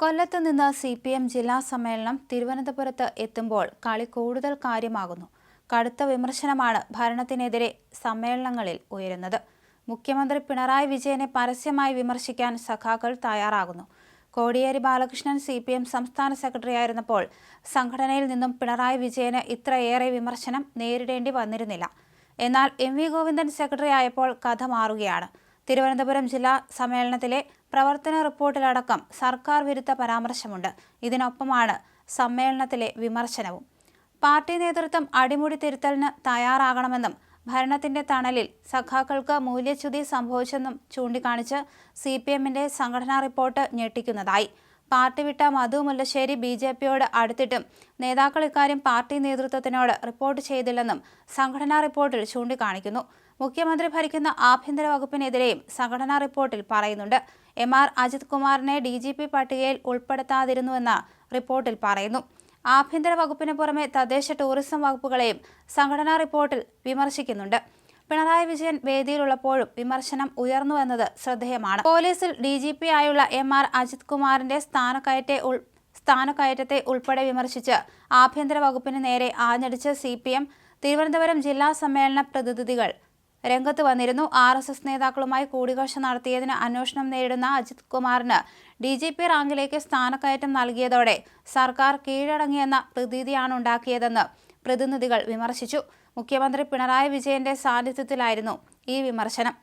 കൊല്ലത്ത് നിന്ന് C P M ജില്ലാ സമ്മേളനം തിരുവനന്തപുരത്ത് എത്തുമ്പോൾ കളി കൂടുതൽ കാര്യമാകുന്നു. കടുത്ത വിമർശനമാണ് ഭരണത്തിനെതിരെ സമ്മേളനങ്ങളിൽ ഉയരുന്നത്. മുഖ്യമന്ത്രി പിണറായി വിജയനെ പരസ്യമായി വിമർശിക്കാൻ സഖാക്കൾ തയ്യാറാകുന്നു. Kodiyeri Balakrishnan C P M സംസ്ഥാന സെക്രട്ടറിയായിരുന്നപ്പോൾ സംഘടനയിൽ നിന്നും പിണറായി വിജയന് ഇത്രയേറെ വിമർശനം നേരിടേണ്ടി വന്നിരുന്നില്ല. എന്നാൽ എം വി ഗോവിന്ദൻ സെക്രട്ടറി ആയപ്പോൾ കഥ മാറുകയാണ്. തിരുവനന്തപുരം ജില്ലാ സമ്മേളനത്തിലെ പ്രവർത്തന റിപ്പോർട്ടിലടക്കം സർക്കാർ വിരുദ്ധ പരാമർശമുണ്ട്. ഇതിനൊപ്പമാണ് സമ്മേളനത്തിലെ വിമർശനവും. പാർട്ടി നേതൃത്വം അടിമുടി തിരുത്തലിന് തയ്യാറാകണമെന്നും ഭരണത്തിന്റെ തണലിൽ സഖാക്കൾക്ക് മൂല്യച്യുതി സംഭവിച്ചെന്നും ചൂണ്ടിക്കാണിച്ച് സി പി എമ്മിന്റെ സംഘടനാ റിപ്പോർട്ട് ഞെട്ടിക്കുന്നതായി. പാർട്ടി വിട്ട മധു മുല്ലശ്ശേരി ബി ജെ പിയോട് അടുത്തിട്ടും നേതാക്കൾ ഇക്കാര്യം പാർട്ടി നേതൃത്വത്തിനോട് റിപ്പോർട്ട് ചെയ്തില്ലെന്നും സംഘടനാ റിപ്പോർട്ടിൽ ചൂണ്ടിക്കാണിക്കുന്നു. മുഖ്യമന്ത്രി ഭരിക്കുന്ന ആഭ്യന്തര വകുപ്പിനെതിരെയും സംഘടനാ റിപ്പോർട്ടിൽ പറയുന്നുണ്ട്. എം ആർ അജിത് കുമാറിനെ ഡി ജി പി പട്ടികയിൽ ഉൾപ്പെടുത്താതിരുന്നുവെന്ന് റിപ്പോർട്ടിൽ പറയുന്നു. ആഭ്യന്തര വകുപ്പിന് പുറമെ തദ്ദേശ ടൂറിസം വകുപ്പുകളെയും സംഘടനാ റിപ്പോർട്ടിൽ വിമർശിക്കുന്നുണ്ട്. പിണറായി വിജയൻ വേദിയിലുള്ളപ്പോഴും വിമർശനം ഉയർന്നുവെന്നത് ശ്രദ്ധേയമാണ്. പോലീസിൽ ഡി ജി പി ആയുള്ള എം ആർ അജിത് കുമാറിന്റെ സ്ഥാനക്കയറ്റെ സ്ഥാനക്കയറ്റത്തെ ഉൾപ്പെടെ വിമർശിച്ച് ആഭ്യന്തര വകുപ്പിന് നേരെ ആഞ്ഞടിച്ച സി പി എം തിരുവനന്തപുരം ജില്ലാ സമ്മേളന പ്രതിനിധികൾ രംഗത്ത് വന്നിരുന്നു. ആർ എസ് എസ് നേതാക്കളുമായി കൂടിക്കാഴ്ച നടത്തിയതിന് അന്വേഷണം നേരിടുന്ന അജിത് കുമാറിന് ഡി ജി പി റാങ്കിലേക്ക് സ്ഥാനക്കയറ്റം നൽകിയതോടെ സർക്കാർ കീഴടങ്ങിയെന്ന പ്രതീതിയാണ് ഉണ്ടാക്കിയതെന്ന് പ്രതിനിധികൾ വിമർശിച്ചു. മുഖ്യമന്ത്രി പിണറായി വിജയന്റെ സാന്നിധ്യത്തിലായിരുന്നു ഈ വിമർശനം.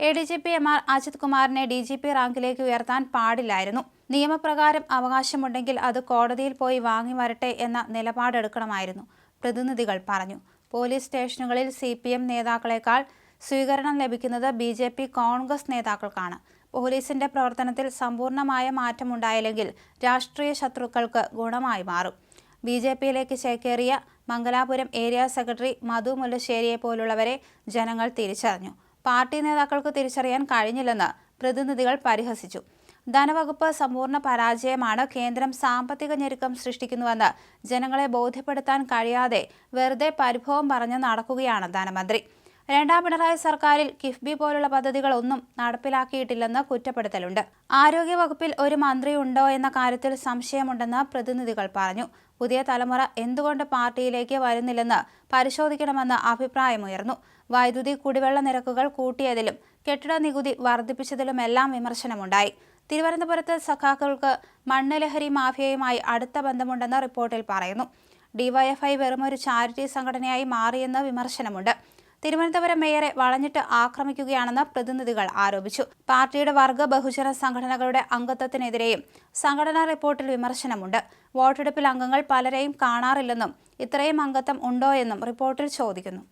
A D G P M R Ajith കുമാറിനെ ഡി ജി പി റാങ്കിലേക്ക് ഉയർത്താൻ പാടില്ലായിരുന്നു. നിയമപ്രകാരം അവകാശമുണ്ടെങ്കിൽ അത് കോടതിയിൽ പോയി വാങ്ങി വരട്ടെ എന്ന നിലപാടെടുക്കണമായിരുന്നു പ്രതിനിധികൾ പറഞ്ഞു. പോലീസ് സ്റ്റേഷനുകളിൽ സി പി എം നേതാക്കളെക്കാൾ സ്വീകരണം ലഭിക്കുന്നത് ബി ജെ പി കോൺഗ്രസ് നേതാക്കൾക്കാണ്. പോലീസിന്റെ പ്രവർത്തനത്തിൽ സമ്പൂർണമായ മാറ്റമുണ്ടായില്ലെങ്കിൽ രാഷ്ട്രീയ ശത്രുക്കൾക്ക് ഗുണമായി മാറും. ബി ജെ പിയിലേക്ക് ചേക്കേറിയ മംഗലാപുരം ഏരിയ സെക്രട്ടറി മധു മുല്ലശ്ശേരിയെ പോലുള്ളവരെ ജനങ്ങൾ തിരിച്ചറിഞ്ഞു. പാർട്ടി നേതാക്കൾക്ക് തിരിച്ചറിയാൻ കഴിഞ്ഞില്ലെന്ന് പ്രതിനിധികൾ പരിഹസിച്ചു. ധനവകുപ്പ് സമ്പൂർണ പരാജയമാണ് കേന്ദ്രം സാമ്പത്തിക ഞെരുക്കം സൃഷ്ടിക്കുന്നുവെന്ന് ജനങ്ങളെ ബോധ്യപ്പെടുത്താൻ കഴിയാതെ വെറുതെ പരിഭവം പറഞ്ഞ് നടക്കുകയാണ് ധനമന്ത്രി. രണ്ടാം പിണറായി സർക്കാരിൽ കിഫ്ബി പോലുള്ള പദ്ധതികളൊന്നും നടപ്പിലാക്കിയിട്ടില്ലെന്ന് കുറ്റപ്പെടുത്തലുണ്ട്. ആരോഗ്യവകുപ്പിൽ ഒരു മന്ത്രി ഉണ്ടോ എന്ന കാര്യത്തിൽ സംശയമുണ്ടെന്ന് പ്രതിനിധികൾ പറഞ്ഞു. പുതിയ തലമുറ എന്തുകൊണ്ട് പാർട്ടിയിലേക്ക് വരുന്നില്ലെന്ന് പരിശോധിക്കണമെന്ന് അഭിപ്രായമുയർന്നു. വൈദ്യുതി കുടിവെള്ള നിരക്കുകൾ കൂട്ടിയതിലും കെട്ടിട നികുതി വർദ്ധിപ്പിച്ചതിലുമെല്ലാം വിമർശനമുണ്ടായി. തിരുവനന്തപുരത്ത് സഖാക്കൾക്ക് മണ്ണലഹരി മാഫിയയുമായി അടുത്ത ബന്ധമുണ്ടെന്ന് റിപ്പോർട്ടിൽ പറയുന്നു. ഡിവൈഎഫ്ഐ വെറുമൊരു ചാരിറ്റി സംഘടനയായി മാറിയെന്ന് വിമർശനമുണ്ട്. തിരുവനന്തപുരം മേയറെ വളഞ്ഞിട്ട് ആക്രമിക്കുകയാണെന്ന് പ്രതിനിധികൾ ആരോപിച്ചു. പാർട്ടിയുടെ വർഗ ബഹുജന സംഘടനകളുടെ അംഗത്വത്തിനെതിരെയും സംഘടനാ റിപ്പോർട്ടിൽ വിമർശനമുണ്ട്. വോട്ടെടുപ്പിൽ അംഗങ്ങൾ പലരെയും കാണാറില്ലെന്നും ഇത്രയും അംഗത്വം ഉണ്ടോ എന്നും റിപ്പോർട്ടിൽ ചോദിക്കുന്നു.